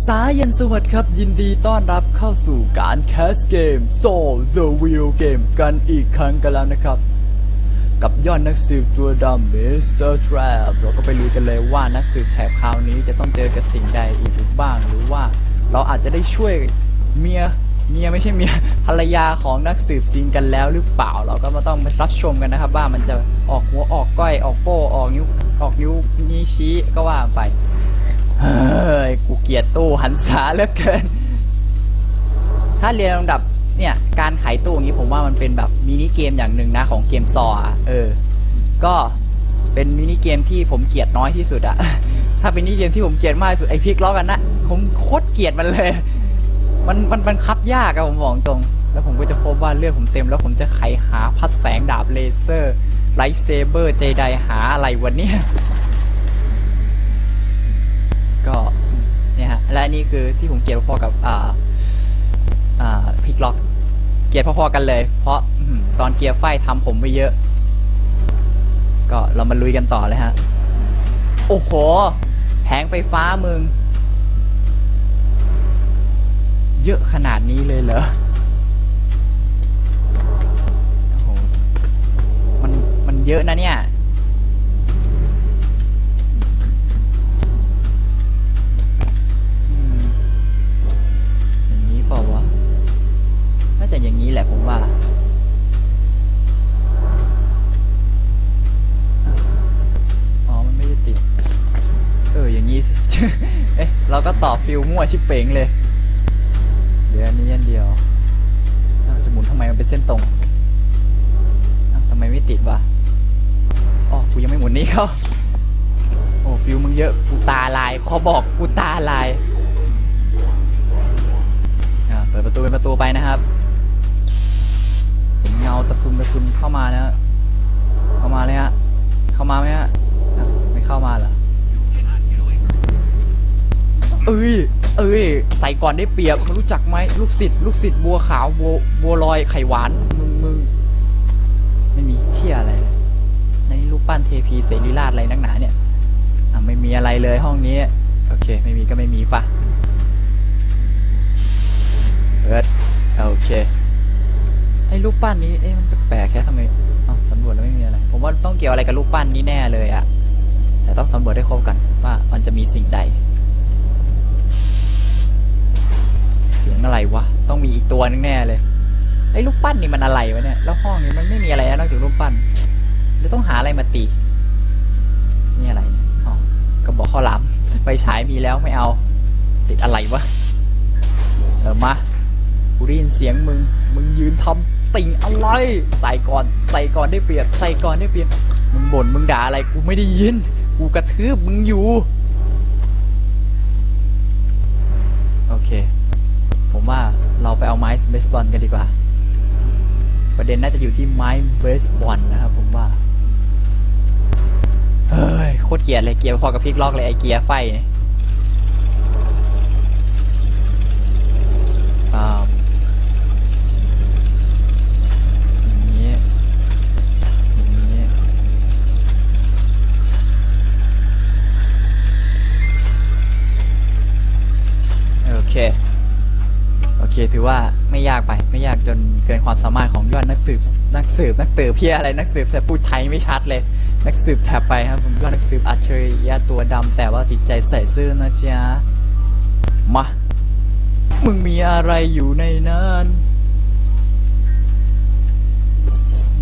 สายันสวัสดีครับ ยินดีต้อนรับเข้าสู่การแคสเกม Soul the Video Game กันอีกครั้งกันแล้วนะครับ กับยอดนักสืบตัวดำ Mr. Trap เราก็ไปรู้กันเลยว่านักสืบแถบคราวนี้จะต้องเจอกับสิ่งใดอีกบ้าง หรือว่าเราอาจจะได้ช่วยเมียเมียไม่ใช่เมียภรรยาของนักสืบซิงกันแล้วหรือเปล่า เราก็มาต้องรับชมกันนะครับ ว่ามันจะออกหัวออกก้อยออกโป้ออกนิ้วออกนิ้วนี้ชี้ก็ว่าไป เกียดตู้หันษาเหลือเกิน ถ้าเรียนลำดับเนี่ยการไขตู้อย่างนี้ผมว่ามันเป็นแบบมินิเกมอย่างหนึ่งนะของเกมซอเออ ก็เป็นมินิเกมที่ผมเกลียดน้อยที่สุดอะถ้าเป็นมินิเกมที่ผมเกลียดมากที่สุดไอพิกล้อกันนะผมโคตรเกลียดมันเลย มันมันมันคับยากอะผมบอกตรง แล้วผมก็จะพบว่าเลือดผมเต็มแล้วผมจะไขหาพัดแสงดาบเลเซอร์ไลท์เซเบอร์เจไดหาอะไรวันนี้ นี่ยฮะและอันนี่คือที่ผมเกลียดพอๆกับอ่าอ่าพิกล็อก เกลียดพอๆกันเลย เพราะอื้อหือตอนเกียร์ไฟทำผมไปเยอะ ก็เรามาลุยกันต่อเลยฮะ โอ้โหแผงไฟฟ้ามึง เยอะขนาดนี้เลยเหรอโอ้โหมันมันเยอะนะเนี่ย ฟิลมั่วชิบเป๋งเลยเดี๋ยวอันนี้อันเดียวจะหมุนทำไมมันเป็นเส้นตรงทำไมไม่ติดวะอ๋อกูยังไม่หมุนนี้เขาโอ้ฟิลมึงเยอะกูตาลายขอบอกกูตาลายอ่าเปิดประตูเป็นประตูไปนะครับเห็นเงาตะคุมตะคุมเข้ามานะเข้ามาเลยฮะเข้ามาไหมฮะไม่เข้ามาเหรอ เอ้ย เอ้ย ใส่ก่อนได้เปรียบรู้จักไหมลูกศิษย์ลูกศิษย์บัวขาวบัวบัวลอยไข่หวานมึงมึงไม่มีเที่ยอะไรเลยในนี่รูปปั้นเทพีเสรีราชอะไรนักหนาเนี่ยอะไม่มีอะไรเลยห้องนี้ โอเค ไม่มีก็ไม่มีปะเปิดโอเคไอ้รูปปั้นนี้เอ๊ะมันแปลกแค่ทำไมอ๋อสำรวจแล้วไม่มีอะไร ผมว่าต้องเกี่ยวอะไรกับรูปปั้นนี้แน่เลยอะแต่ต้องสำรวจให้ครบกันว่ามันจะมีสิ่งใด อะไรวะ ต้องมีอีกตัวนึงแน่เลย ไอ้รูปปั้นนี่มันอะไรวะเนี่ย แล้วห้องนี้มันไม่มีอะไรนอกจากรูปปั้นหรือต้องหาอะไรมาตี นี่อะไรอ๋อกระบอกข้าวหลามไฟฉายมีแล้วไม่เอา ติดอะไรวะ เออมากูได้ยินเสียงมึง มึงยืนทำติ่งอะไร ใส่ก่อน ใส่ก่อนได้เปรียบ ใส่ก่อนได้เปรียบ มึงบ่นมึงด่าอะไรกูไม่ได้ยิน กูกระทืบมึงอยู่ โอเค ผมว่าเราไปเอาไม้เบสบอลกันดีกว่า ประเด็นน่าจะอยู่ที่ไม้เบสบอลนะครับผมว่า เฮ้ย โคตรเกียดเลยเกียดพอกับพลิกล็อกเลยไอเกียร์ไฟเนี่ยอ่าอย่างนี้อย่างนี้โอเค เคถือว่าไม่ยากไปไม่ยากจนเกินความสามารถของยอดนักสืบนักสืบนักเต๋อเพี้ยอะไรนักสืบแต่พูดไทยไม่ชัดเลย นักสืบแถบไปครับผมยอดนักสืบอัจฉริยะตัวดำแต่ว่าจิตใจใส่ซื่อนะจ๊ะมามึงมีอะไรอยู่ในนั้น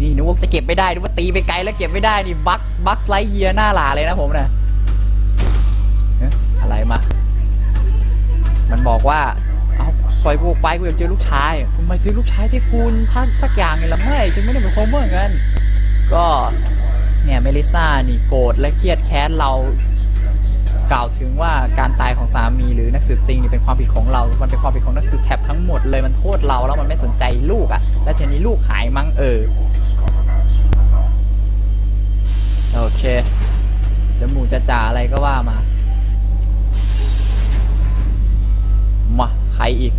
นี่นึกว่าจะเก็บไม่ได้นึกว่าตีไปไกลแล้วเก็บไม่ได้นี่บักบักไลด์เยียหน้าหลาเลยนะผมนะเอ๊ะอะไรมา มันบอกว่า ปล่อยกูออกไปกูอยากเจอลูกชายคุณมาซื้อลูกชายที่คุณท่านสักอย่างไงละไม่ฉันไม่ได้เป็นคนเมื่อกันก็เนี่ยเมลิซ่านี่โกรธและเครียดแค้นเรากล่าวถึงว่าการตายของสามีหรือนักสืบซิงนี่เป็นความผิดของเรา มันเป็นความผิดของนักสืบแท็บทั้งหมดเลยมันโทษเราแล้วมันไม่สนใจลูกอะ่ะ แล้วทีนี้ลูกหายมั้งเออ โอเคจมูกจะจ่าอะไรก็ว่ามา ใครอีก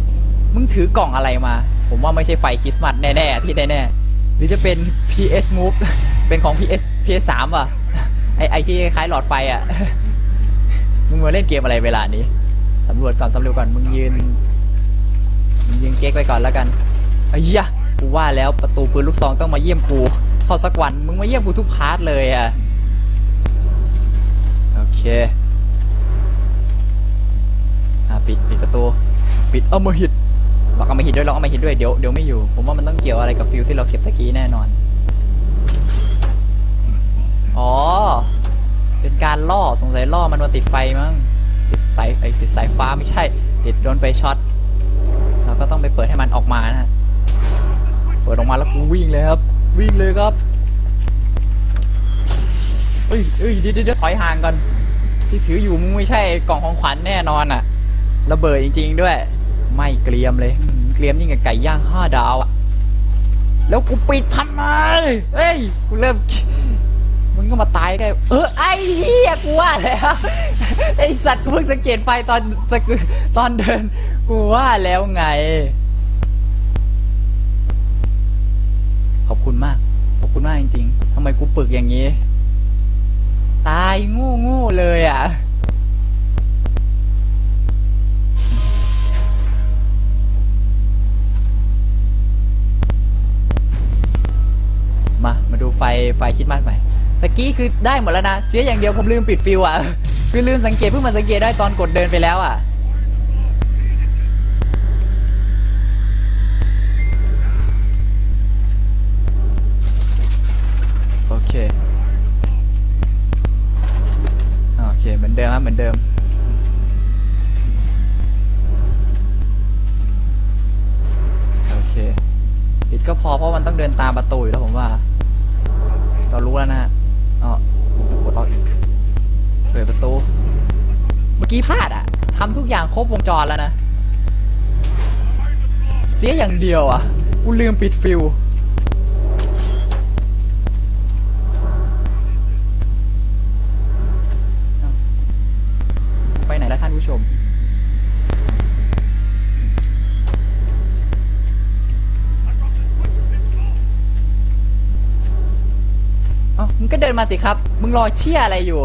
มึงถือกล่องอะไรมา ผมว่าไม่ใช่ไฟคริสต์มาสแน่ๆที่แน่ๆหรือจะเป็น PS Move เป็นของ PS PS3 ป่ะไอไอที่คล้ายหลอดไฟอะมึงมาเล่นเกมอะไรเวลานี้สำรวจก่อนสำรวจก่อนมึงยืนมึงยืนเก๊กไว้ก่อนแล้วกันไอ้ยะกูว่าแล้วประตูปืนลูกซองต้องมาเยี่ยมกูเข้าสักวันมึงมาเยี่ยมกูทุกพาร์ทเลยอะโอเคอะปิดปิดประตู ปิดเอามาหิดล็อกเอามาหิดด้วยล็อกเอามาหิดด้วยเดี๋ยวเดี๋ยวไม่อยู่ ผมว่ามันต้องเกี่ยวอะไรกับฟิลที่เราเก็บตะกี้แน่นอน อ๋อ เป็นการล่อสงสัยล่อมันมาติดไฟมั้งติดสายไอ้ติดสายฟ้าไม่ใช่ ติดโดนไฟช็อตเราก็ต้องไปเปิดให้มันออกมานะฮะเปิดออกมาแล้วกูวิ่งเลยครับ วิ่งเลยครับเอ้ยเอ้ยเดี๋ยวเดี๋ยวเดี๋ยวถอยห่างก่อนที่ถืออยู่มึงไม่ใช่กล่องของขวัญแน่นอนอะระเบิดจริง ๆ ด้วย ไม่เกรียมเลยเกรียมยิ่งกับไก่ย่างห้าดาวอะแล้วกูปิดทำไมเอ้ยกูเริ่มมึงก็มาตายกล้เออไอ้เหี้ยกูว่าแล้วไอสัตว์กูเพิ่งสังเกตไฟตอนสกตอนเดินกูว่าแล้วไง ขอบคุณมาก ขอบคุณมากจริงๆทำไมกูปึกอย่างนี้ ตายงู้งูเลยอะ ไฟคิดมากไปตะกี้คือได้หมดแล้วนะ เสียอย่างเดียวผมลืมปิดฟิวอะ คือลืมสังเกตเพิ่งมาสังเกตได้ตอนกดเดินไปแล้วอะ โอเค โอเค เหมือนเดิมครับเหมือนเดิมโอเคปิดก็พอเพราะมันต้องเดินตามประตูอยู่แล้วผมว่า เรารู้แล้วนะฮะอ๋อกดล็อกอีกเปิดประตู เมื่อกี้พลาดอะทำทุกอย่างครบวงจรแล้วนะ เสียอย่างเดียวอะกูลืมปิดฟิว ดินมาสิครับ มึงรอเชี่ยอะไรอยู่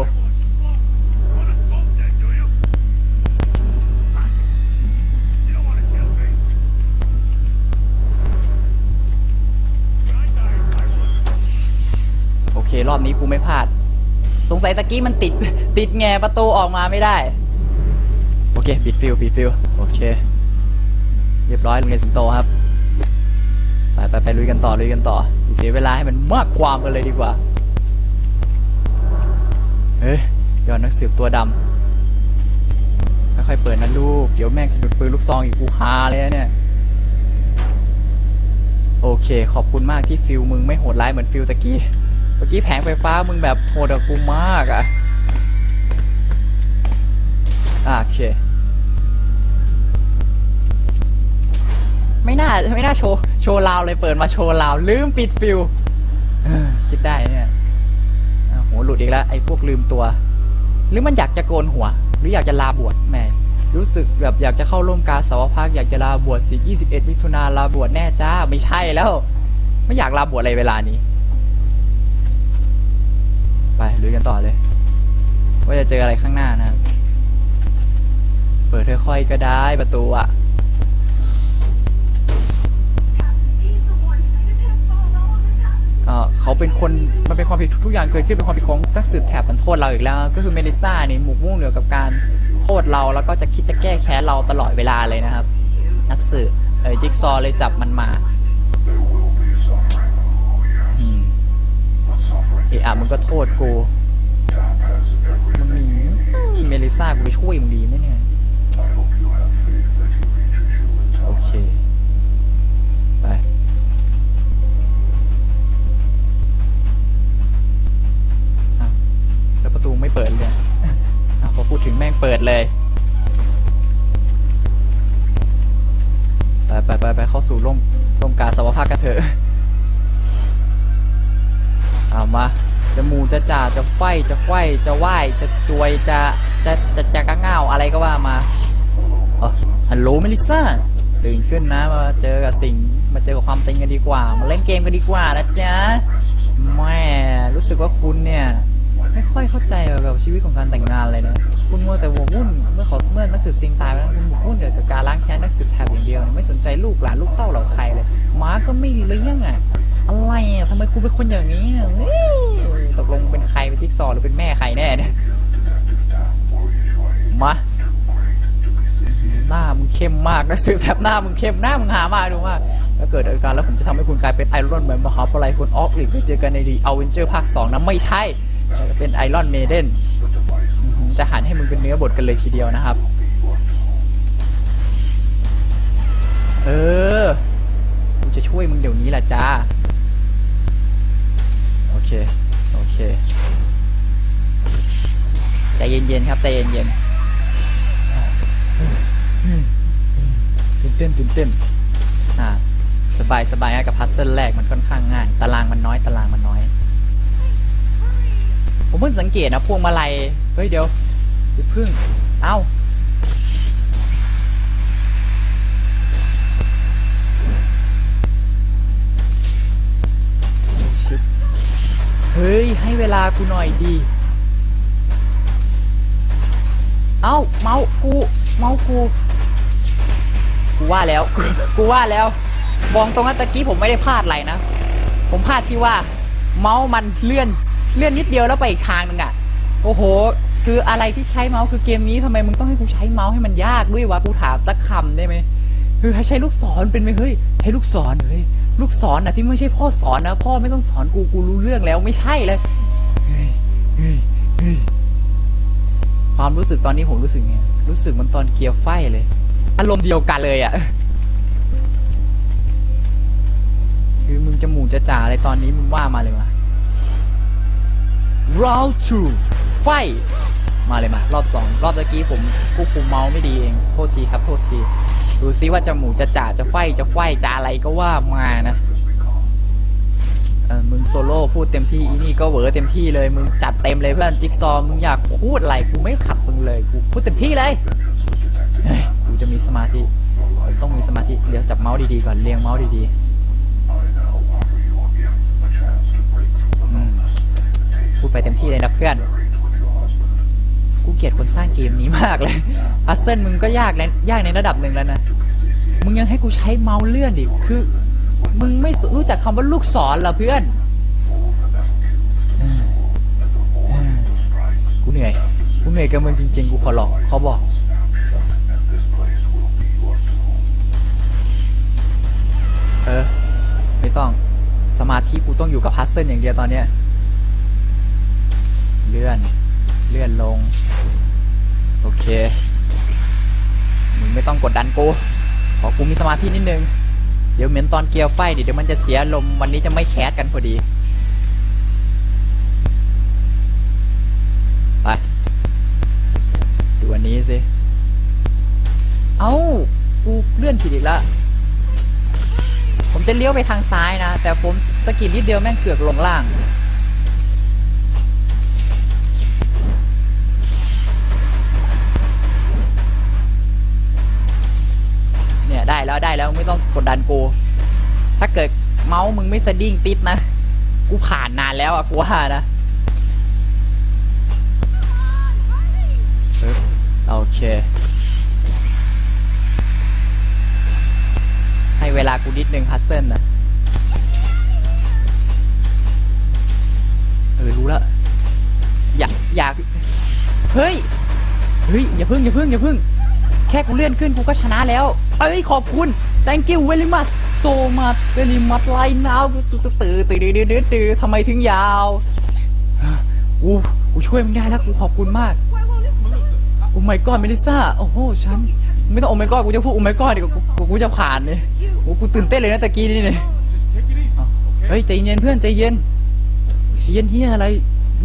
โอเค รอบนี้กูไม่พลาด สงสัยตะกี้มันติด ติดแงประตูออกมาไม่ได้ โอเคปิดฟิลปิดฟิลโอเค เรียบร้อยโรงเรียนสิงโตครับไปไปไปลุยกันต่อลุยกันต่อเสียเวลาให้มันมากความกันเลยดีกว่า เฮ้ยยอดนักสืบตัวดำค่อยๆเปิดนะลูก เดี๋ยวแม่งสะดุดปืนลูกซองอีกกูฮาเลยนะเนี่ย โอเค ขอบคุณมากที่ฟิลมึงไม่โหดร้ายเหมือนฟิลตะกี้ เมื่อกี้แผงไฟฟ้ามึงแบบโหดกูมากอะอะโอเค ไม่น่า ไม่น่าโชว์ โชว์ลาวเลยเปิดมาโชว์ลาว ลืมปิดฟิลคิดได้เนี่ย หัวหลุดอีกแล้วไอ้พวกลืมตัว หรือมันอยากจะโกนหัว หรืออยากจะลาบวชแหม่รู้สึกแบบอยากจะเข้าร่วมการสาวพักอยากจะลาบวชสิ21มิถุนาลาบวชแน่จ้าไม่ใช่แล้ว ไม่อยากลาบวชอะไรเวลานี้ ไปลุยกันต่อเลย ว่าจะเจออะไรข้างหน้านะ เปิดค่อยๆก็ได้ประตูอะ เขาเป็นคนมันเป็นความผิดทุกอย่างเกิดขึ้นเป็นความผิดของนักสืบแถบมันโทษเราอีกแล้ว ก็คือเมลิซ่านี่หมกมุ่งเกี่ยวกับการโทษเราแล้วก็จะคิดจะแก้แค้นเราตลอดเวลาเลยนะครับ นักสืบเออจิ๊กซอเลยจับมันมาอืมเอะอะมึงก็โทษกูมึงหนีเมลิซ่ากูไปช่วยมึงดีไหมเนี่ย เลย ไปไปไปไปเข้าสู่ร่มร่มกาสาวภาคกันเถอะเอามา จะหมูจะจ่าจะไฟจะไขว้จะไหวจะจวยจะจะจะจะกระง่าอะไรก็ว่ามาอ๋อฮัลโหลเมลิซ่าตื่นขึ้นนะมาเจอกับสิ่งมาเจอกับความจริงกันดีกว่า มาเล่นเกมกันดีกว่านะจ๊ะแม่รู้สึกว่าคุณเนี่ย ไม่ค่อยเข้าใจเกี่ยวกับชีวิตของการแต่งงานเลยนะ คุณมัวแต่หมกมุ่นเมื่อเขาเมื่อนักสืบซิงตายไปแล้วคุณหมกมุ่นกับการล้างแค้นนักสืบแทบอย่างเดียว ไม่สนใจลูกหลานลูกเต้าเหล่าใครเลยหมาก็ไม่เลี้ยงอะ อะไรอะทำไมคุณเป็นคนอย่างนี้ตกลงเป็นใครเป็นทิกซอหรือเป็นแม่ใครแน่เนี่ยมาหน้ามึงเข้มมากนะสืบแทบหน้ามึงเข้มหน้ามึงหามากดูมาถ้าเกิดอาการแล้วผมจะทำให้คุณกลายเป็นไอรอนแมนมหาปลัยคนออกอีกไปเจอกันในดีเอาเวนเจอร์ภาคสองนะไม่ใช่แต่จะเป็นไอรอนเมเดน จะหันให้มึงเป็นเนื้อบทกันเลยทีเดียวนะครับ เออกูจะช่วยมึงเดี๋ยวนี้แหละจ้า โอเค โอเค ใจเย็นๆครับ ใจเย็นๆตื่นเต้นตื่นเต้นอ่าสบายสบายกับพัซเซิลแรกมันค่อนข้างง่าย ตารางมันน้อย ตารางมันน้อย ผมเพิ่งสังเกตนะพวงมาลัย เฮ้ยเดี๋ยว เดี๋ยวพึ่ง เอาเฮ้ย ให้เวลากูหน่อยดี เอ้า เมาส์กู เมาส์กู กูว่าแล้ว กูว่าแล้วบอกตรงนั้นตะกี้ผมไม่ได้พลาดอะไรนะ ผมพลาดที่ว่า เมาส์มันเลื่อน เลื่อนนิดเดียวแล้วไปอีกทางหนึงอะ โอ้โห คืออะไรที่ใช้เมาส์คือเกมนี้ทำไมมึงต้องให้กูใช้เมาส์ให้มันยากด้วยวะกูถามสักคำได้ไหมคือให้ใช้ลูกศรเป็นไหมเฮ้ยใช้ลูกศรเฮ้ยลูกศรนะที่ไม่ใช่พ่อสอนนะพ่อไม่ต้องสอนกูกูรู้เรื่องแล้วไม่ใช่เลยเฮ้ยเฮ้ยเฮ้ยความรู้สึกตอนนี้ผมรู้สึกไงรู้สึกเหมันตอนเกียร์ไฟเลย อารมณ์เดียวกันเลยอะ่ะคือมึงจะหมู่จะจ่าอะไรตอนนี้มึงว่ามาเลยมา round two ไฟ มาเลยมา รอบสองรอบตะกี้ผมควบคุมเมาส์ไม่ดีเอง โทษทีครับ โทษที ดูซิว่าจะหมูจะจ่าจะไฟจะไฟจะอะไรก็ว่ามานะเออมึงโซโล่พูดเต็มที่อีนี่ก็เหวอเต็มที่เลย มึงจัดเต็มเลยเพื่อนจิ๊กซอมึงอยากพูดอะไรกูไม่ขัดมึงเลยกูพูดเต็มที่เลยเฮ้ยกูจะมีสมาธิต้องมีสมาธิเดี๋ยวจับเมาส์ดีๆก่อนเรียงเมาส์ดีๆอืมพูดไปเต็มที่เลยนะเพื่อน ลียดคนสร้างเกมนี้มากเลยอัสเซนมึงก็ยากแล้วยากในระดับหนึ่งแล้วนะ มึงยังให้กูใช้เมาส์เลื่อนอีกคือ มึงไม่รู้จักคำว่าลูกศรเหรอเพื่อนกูเหนื่อย กูเหนื่อยกับมึงจริง ๆ กูขอหลอกเขาบอกเออ ไม่ต้องสมาธิกูต้องอยู่กับพัซเซิลอย่างเดียวตอนเนี้ยเลื่อน เลื่อนลง โอเค มึงไม่ต้องกดดันกู ขอกูมีสมาธินิดนึง เดี๋ยวเหมือนตอนเกียร์ไฟดิเดี๋ยวมันจะเสียลมวันนี้จะไม่แคสกันพอดี ไป ดูอันนี้สิ เอ้า กูเลื่อนผิดอีกแล้วผมจะเลี้ยวไปทางซ้ายนะ แต่ผมสกิดนิดเดียวแม่งเสือกลงล่าง ดันกู ถ้าเกิดเมาส์มึงไม่สะดิ้งติดนะ กูผ่านนานแล้วอะกูว่านะโอเค ให้เวลากูนิดนึงพัซเซิลนะเออรู้แล้วอยากอยากเฮ้ย เฮ้ย อย่าพึ่งอย่าพึ่งอย่าพึ่ง แค่กูเลื่อนขึ้นกูก็ชนะแล้ว เอ้ย ขอบคุณ thank you very much so much very much right now ตื่นตื่นตื่นตื่นตื่นตื่นทำไมถึงยาวกูกูช่วยมึงได้แล้วกูขอบคุณมากโอ้ my god เมลิซ่าโอ้โหฉันไม่ต้องโอ้ my god กูจะพูดโอ้ my god ดีกว่ากูกูจะผ่านเลยโอ้กูตื่นเต้นเลยนะตะกี้นี่เนี่ยเฮ้ยใจเย็นเพื่อนใจเย็นเย็นเฮียอะไร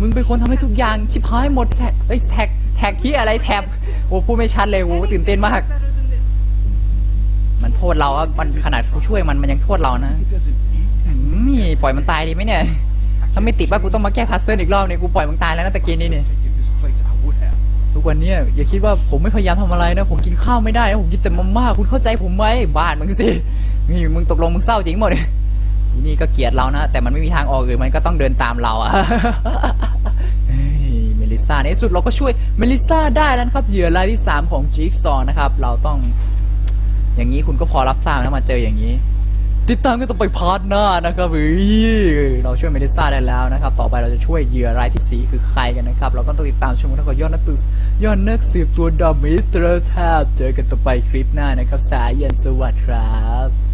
มึงเป็นคนทำให้ทุกอย่างชิบหายหมดแท็กเอ้ยแท็กแท็กที่อะไรแท็บโอ้พูดไม่ชัดเลยโอ้ตื่นเต้นมาก โทษเราอะมันขนาดกูช่วยมันมันยังโทษเรานะนี่ปล่อยมันตายดีไหมเนี่ย ถ้าไม่ติดว่ากูต้องมาแก้พัซเซิลอีกรอบเนี่ยกูปล่อยมันตายแล้วนะตะกี้นี่เนี่ยทุกวันนี้อย่าคิดว่าผมไม่พยายามทำอะไรนะ ผมกินข้าวไม่ได้นะผมกินแต่มาม่าคุณเข้าใจผมไหมบ้านมึงสินี่มึงตกลงมึงเศร้าจริงหมดนี่ก็เกลียดเรานะ แต่มันไม่มีทางออกอื่นมันก็ต้องเดินตามเราอะเมลิลิซ่าในสุดเราก็ช่วยเมลิซ่าได้แล้วครับเหยื่อรายที่ 3 ของจิ๊กซอนะครับ เราต้อง อย่างนี้คุณก็พอรับทราบนะมาเจออย่างนี้ ติดตามกันต่อไปพาร์ทหน้านะครับเฮ้ยเราช่วยเมดิซ่าได้แล้วนะครับ ต่อไปเราจะช่วยเหยื่อรายที่สีคือใครกันนะครับ เราก็ต้องติดตามชมกันต่อยอดนักตือยอดนักสืบตัวดอมิสเตอร์แทบเจอกันต่อไปคลิปหน้านะครับ สายเย็นสวัสดีครับ